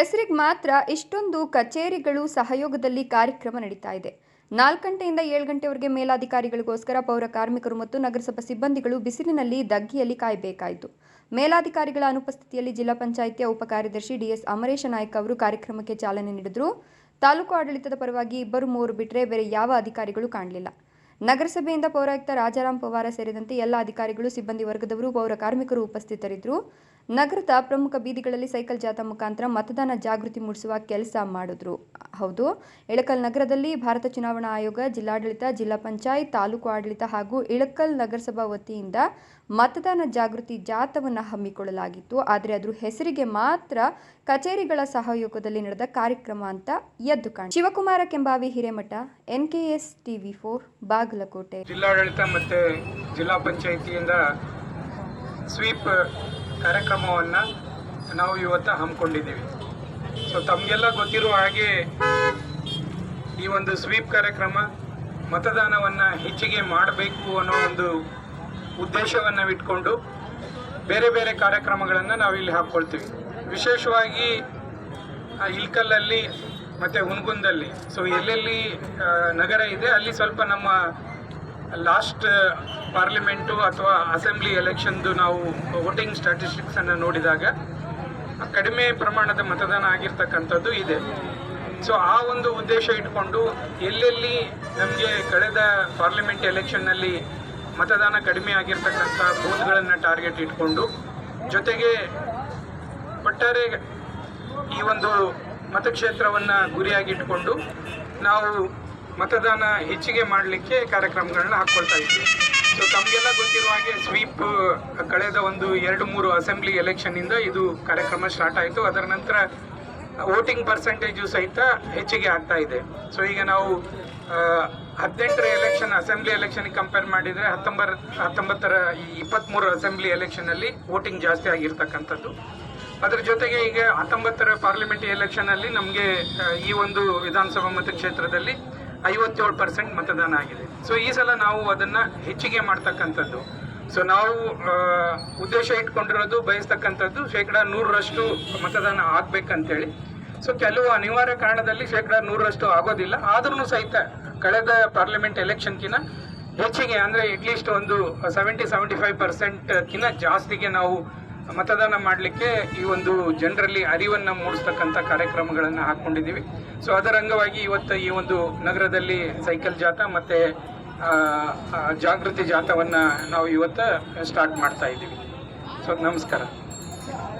ಹೆಸರಿಗೆ ಮಾತ್ರ ಇಷ್ಟೊಂದು ಕಚೇರಿಗಳು ಸಹಯೋಗದಲ್ಲಿ ಕಾರ್ಯಕ್ರಮ ನಡೀತಾ ಇದೆ. ನಾಲ್ಕು ಗಂಟೆಯಿಂದ ಏಳು ಗಂಟೆವರೆಗೆ ಮೇಲಾಧಿಕಾರಿಗಳಿಗೋಸ್ಕರ ಪೌರ ಕಾರ್ಮಿಕರು ಮತ್ತು ನಗರಸಭಾ ಸಿಬ್ಬಂದಿಗಳು ಬಿಸಿಲಿನಲ್ಲಿ ದಗ್ಗಿಯಲ್ಲಿ ಕಾಯಬೇಕಾಯಿತು. ಮೇಲಾಧಿಕಾರಿಗಳ ಅನುಪಸ್ಥಿತಿಯಲ್ಲಿ ಜಿಲ್ಲಾ ಪಂಚಾಯಿತಿಯ ಉಪಕಾರ್ಯದರ್ಶಿ ಡಿಎಸ್ ಅಮರೇಶ ನಾಯ್ಕ ಅವರು ಕಾರ್ಯಕ್ರಮಕ್ಕೆ ಚಾಲನೆ ನೀಡಿದರು. ತಾಲೂಕು ಆಡಳಿತದ ಪರವಾಗಿ ಇಬ್ಬರು ಮೂವರು ಬಿಟ್ಟರೆ ಬೇರೆ ಯಾವ ಅಧಿಕಾರಿಗಳು ಕಾಣಲಿಲ್ಲ. ನಗರಸಭೆಯಿಂದ ಪೌರಾಯುಕ್ತ ರಾಜಾರಾಮ್ ಪವಾರ ಸೇರಿದಂತೆ ಎಲ್ಲ ಅಧಿಕಾರಿಗಳು, ಸಿಬ್ಬಂದಿ ವರ್ಗದವರು, ಪೌರ ಕಾರ್ಮಿಕರು ಉಪಸ್ಥಿತರಿದ್ದರು. ನಗರದ ಪ್ರಮುಖ ಬೀದಿಗಳಲ್ಲಿ ಸೈಕಲ್ ಜಾಥಾ ಮುಖಾಂತರ ಮತದಾನ ಜಾಗೃತಿ ಮೂಡಿಸುವ ಕೆಲಸ ಮಾಡಿದ್ರು. ಹೌದು, ಇಳಕಲ್ ನಗರದಲ್ಲಿ ಭಾರತ ಚುನಾವಣಾ ಆಯೋಗ, ಜಿಲ್ಲಾಡಳಿತ, ಜಿಲ್ಲಾ ಪಂಚಾಯತ್, ತಾಲೂಕು ಆಡಳಿತ ಹಾಗೂ ಇಳಕಲ್ ನಗರಸಭಾ ವತಿಯಿಂದ ಮತದಾನ ಜಾಗೃತಿ ಜಾಥಾವನ್ನು ಹಮ್ಮಿಕೊಳ್ಳಲಾಗಿತ್ತು. ಆದರೆ ಅದ್ರ ಹೆಸರಿಗೆ ಮಾತ್ರ ಕಚೇರಿಗಳ ಸಹಯೋಗದಲ್ಲಿ ನಡೆದ ಕಾರ್ಯಕ್ರಮ ಅಂತ ಎದ್ದು ಕಾಣ Shivakumar Kembavi, Hiremath, NKS TV four, Bagalkot. ಜಿಲ್ಲಾಡಳಿತ ಮತ್ತೆ ಜಿಲ್ಲಾ ಪಂಚಾಯತಿಯಿಂದ ಸ್ವೀಪ್ ಕಾರ್ಯಕ್ರಮವನ್ನು ನಾವು ಇವತ್ತು ಹಮ್ಮಿಕೊಂಡಿದ್ದೀವಿ. ಸೊ ತಮಗೆಲ್ಲ ಗೊತ್ತಿರುವ ಹಾಗೆ ಈ ಒಂದು ಸ್ವೀಪ್ ಕಾರ್ಯಕ್ರಮ ಮತದಾನವನ್ನು ಹೆಚ್ಚಿಗೆ ಮಾಡಬೇಕು ಅನ್ನೋ ಒಂದು ಉದ್ದೇಶವನ್ನು ಇಟ್ಕೊಂಡು ಬೇರೆ ಬೇರೆ ಕಾರ್ಯಕ್ರಮಗಳನ್ನು ನಾವು ಇಲ್ಲಿ ಹಾಕ್ಕೊಳ್ತೀವಿ. ವಿಶೇಷವಾಗಿ ಇಲ್ಕಲ್ಲಲ್ಲಿ ಮತ್ತು ಹುನಗುಂದಲ್ಲಿ ಸೊ ಎಲ್ಲೆಲ್ಲಿ ನಗರ ಇದೆ, ಅಲ್ಲಿ ಸ್ವಲ್ಪ ನಮ್ಮ ಲಾಸ್ಟ್ ಪಾರ್ಲಿಮೆಂಟು ಅಥವಾ ಅಸೆಂಬ್ಲಿ ಎಲೆಕ್ಷನ್ದು ನಾವು ವೋಟಿಂಗ್ ಸ್ಟ್ಯಾಟಿಸ್ಟಿಕ್ಸನ್ನು ನೋಡಿದಾಗ ಕಡಿಮೆ ಪ್ರಮಾಣದ ಮತದಾನ ಆಗಿರ್ತಕ್ಕಂಥದ್ದು ಇದೆ. ಸೊ ಆ ಒಂದು ಉದ್ದೇಶ ಇಟ್ಕೊಂಡು ಎಲ್ಲೆಲ್ಲಿ ನಮಗೆ ಕಳೆದ ಪಾರ್ಲಿಮೆಂಟ್ ಎಲೆಕ್ಷನ್ನಲ್ಲಿ ಮತದಾನ ಕಡಿಮೆ ಆಗಿರ್ತಕ್ಕಂಥ ಬೂತ್ಗಳನ್ನು ಟಾರ್ಗೆಟ್ ಇಟ್ಕೊಂಡು ಜೊತೆಗೆ ಒಟ್ಟಾರೆ ಈ ಒಂದು ಮತಕ್ಷೇತ್ರವನ್ನು ಗುರಿಯಾಗಿಟ್ಕೊಂಡು ನಾವು ಮತದಾನ ಹೆಚ್ಚಿಗೆ ಮಾಡಲಿಕ್ಕೆ ಕಾರ್ಯಕ್ರಮಗಳನ್ನ ಹಾಕ್ಕೊಳ್ತಾ ಇದ್ವಿ ಸೊ ತಮಗೆಲ್ಲ ಗೊತ್ತಿರುವ ಹಾಗೆ ಸ್ವೀಪ್ ಕಳೆದ ಒಂದು ಎರಡು ಮೂರು ಅಸೆಂಬ್ಲಿ ಎಲೆಕ್ಷನ್ನಿಂದ ಇದು ಕಾರ್ಯಕ್ರಮ ಸ್ಟಾರ್ಟ್ ಆಯಿತು. ಅದರ ನಂತರ ವೋಟಿಂಗ್ ಪರ್ಸೆಂಟೇಜು ಸಹಿತ ಹೆಚ್ಚಿಗೆ ಆಗ್ತಾ ಇದೆ. ಸೊ ಈಗ ನಾವು ಹದಿನೆಂಟರ ಎಲೆಕ್ಷನ್, ಅಸೆಂಬ್ಲಿ ಎಲೆಕ್ಷನ್ಗೆ ಕಂಪೇರ್ ಮಾಡಿದರೆ ಹತ್ತೊಂಬರ, ಹತ್ತೊಂಬತ್ತರ ಈ ಇಪ್ಪತ್ತ್ಮೂರು ಅಸೆಂಬ್ಲಿ ಎಲೆಕ್ಷನಲ್ಲಿ ವೋಟಿಂಗ್ ಜಾಸ್ತಿ ಆಗಿರ್ತಕ್ಕಂಥದ್ದು. ಅದರ ಜೊತೆಗೆ ಈಗ ಹತ್ತೊಂಬತ್ತರ ಪಾರ್ಲಿಮೆಂಟ್ ಎಲೆಕ್ಷನಲ್ಲಿ ನಮಗೆ ಈ ಒಂದು ವಿಧಾನಸಭಾ ಮತಕ್ಷೇತ್ರದಲ್ಲಿ ಐವತ್ತೇಳು ಪರ್ಸೆಂಟ್ ಮತದಾನ ಆಗಿದೆ. ಸೊ ಈ ಸಲ ನಾವು ಅದನ್ನು ಹೆಚ್ಚಿಗೆ ಮಾಡ್ತಕ್ಕಂಥದ್ದು. ಸೊ ನಾವು ಉದ್ದೇಶ ಇಟ್ಕೊಂಡಿರೋದು ಬಯಸ್ತಕ್ಕಂಥದ್ದು ಶೇಕಡ ನೂರರಷ್ಟು ಮತದಾನ ಆಗ್ಬೇಕಂತೇಳಿ. ಸೊ ಕೆಲವು ಅನಿವಾರ್ಯ ಕಾರಣದಲ್ಲಿ ಶೇಕಡ ನೂರರಷ್ಟು ಆಗೋದಿಲ್ಲ. ಆದ್ರೂ ಸಹಿತ ಕಳೆದ ಪಾರ್ಲಿಮೆಂಟ್ ಎಲೆಕ್ಷನ್ಕಿನ ಹೆಚ್ಚಿಗೆ, ಅಂದರೆ ಅಟ್ಲೀಸ್ಟ್ ಒಂದು ಸೆವೆಂಟಿ ಸೆವೆಂಟಿ ಫೈವ್ ಪರ್ಸೆಂಟ್ಕಿನ್ನ ಜಾಸ್ತಿಗೆ ನಾವು ಮತದಾನ ಮಾಡಲಿಕ್ಕೆ ಈ ಒಂದು ಜನರಲ್ಲಿ ಅರಿವನ್ನು ಮೂಡಿಸ್ತಕ್ಕಂಥ ಕಾರ್ಯಕ್ರಮಗಳನ್ನು ಹಾಕ್ಕೊಂಡಿದ್ದೀವಿ. ಸೊ ಅದರ ಅಂಗವಾಗಿ ಇವತ್ತು ಈ ಒಂದು ನಗರದಲ್ಲಿ ಸೈಕಲ್ ಜಾಥಾ ಮತ್ತು ಜಾಗೃತಿ ಜಾಥಾವನ್ನು ನಾವು ಇವತ್ತು ಸ್ಟಾರ್ಟ್ ಮಾಡ್ತಾ ಇದ್ದೀವಿ. ಸೊ ನಮಸ್ಕಾರ.